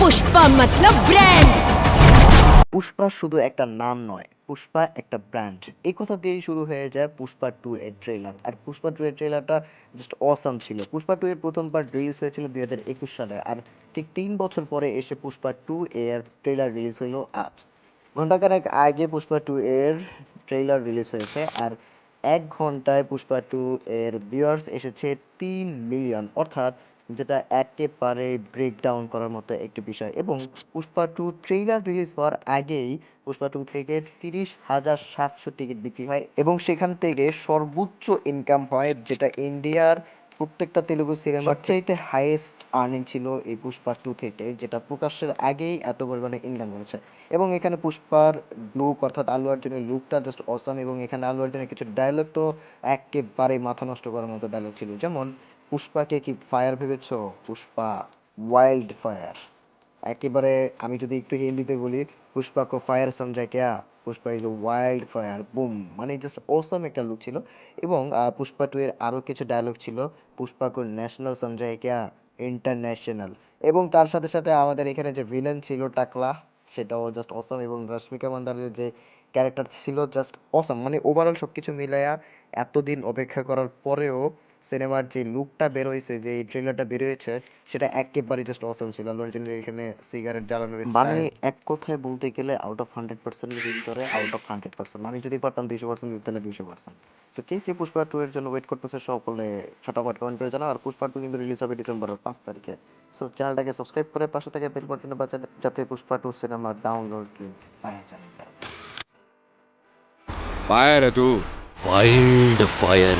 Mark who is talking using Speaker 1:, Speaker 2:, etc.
Speaker 1: পুষ্পা মতলব brand
Speaker 2: Pushpa শুধু একটা নাম নয়, পুষ্পা একটা ব্র্যান্ড এই কথা দিয়েই শুরু হয়ে যায় পুষ্পা টু এর ট্রেলার আর পুষ্পা টু এর ট্রেলারটা জাস্ট অসাম ছিল। পুষ্পা টু এর প্রথম পার্ট রিলিজ হয়েছিল দুই হাজার একুশ সালে। আর ঠিক তিন বছর পরে এসে পুষ্পা টু এর ট্রেলার রিলিজ হইল আজ। ঘন্টাখানেক আগে পুষ্পা টু এর ট্রেলার রিলিজ হয়েছে। আর এক ঘন্টায় পুষ্পা টু এর ভিউয়ার্স এসেছে তিন মিলিয়ন অর্থাৎ যেটা একেবারে ব্রেকডাউন করার মতো একটি বিষয়। এবং পুষ্পা টু ট্রেলার রিলিজ হওয়ার আগেই পুষ্পা টু থেকে তিরিশ হাজার সাতশো টিকিট বিক্রি হয় এবং সেখান থেকে সর্বোচ্চ ইনকাম হয় যেটা ইন্ডিয়ার প্রত্যেকটা তেলুগু সিনেমা চাইতে হাইয়েস্ট আর্নিং ছিল এই পুষ্পা টু থেকে যেটা প্রকাশের আগেই এত পরিমাণে ইনকাম হয়েছে এবং এখানে পুষ্পার লুক অর্থাৎ আলু আর্জুনের লুকটা জাস্ট অসাম এবং এখানে আলু অর্জুনের কিছু ডায়লগ তো একেবারে মাথা নষ্ট করার মতো ডায়লগ ছিল। যেমন পুষ্পাকে কি ফায়ার ভেবেছ? পুষ্পা ওয়াইল্ড ফায়ার একেবারে আমি যদি একটু হিন্দিতে বলি, পুষ্পা কো ফায়ার সমঝা ক্যা Pushpa is wild fire boom মানে জাস্ট অসম একটা লুক ছিল। এবং পুষ্পা টু এর আরও কিছু ডায়লগ ছিল, পুষ্পা কো ন্যাশনাল সমঝা ক্যা ইন্টারন্যাশনাল এবং তার সাথে সাথে আমাদের এখানে যে ভিলেন ছিল টাকলা, সেটাও জাস্ট অসম এবং রশ্মিকা মান্দারের যে ক্যারেক্টার ছিল জাস্ট অসম মানে ওভারঅল সব কিছু মিলাইয়া এতদিন অপেক্ষা করার পরেও সিনেমার যে লুকটা বেরোয়েছে যে এই বের হয়েছে সেটা একেবারে জাস্ট অসম ছিল। আল্লাহর এখানে সিগারেট জ্বালানোর মানে এক কথায় বলতে গেলে আউট অফ হান্ড্রেড পার্সেন্টের ভিতরে আউট অফ হান্ড্রেড পার্সেন্ট মানে যদি পারতাম দুশো পার্সেন্ট দিতে তাহলে দুশো পার্সেন্ট তো কেসি পুষ্পা টু এর জন্য ওয়েট করতেছে সকলে ছটাফট কমেন্ট করে জানাও। আর পুষ্পা টু কিন্তু রিলিজ হবে ডিসেম্বরের পাঁচ তারিখে। সো চ্যানেলটাকে সাবস্ক্রাইব করে পাশে থেকে বেল বাটনে বাজাতে যাতে পুষ্পা টু সিনেমা ডাউনলোড পাওয়া যায়
Speaker 3: ফায়ার তু
Speaker 4: ওয়াইল্ড ফায়ার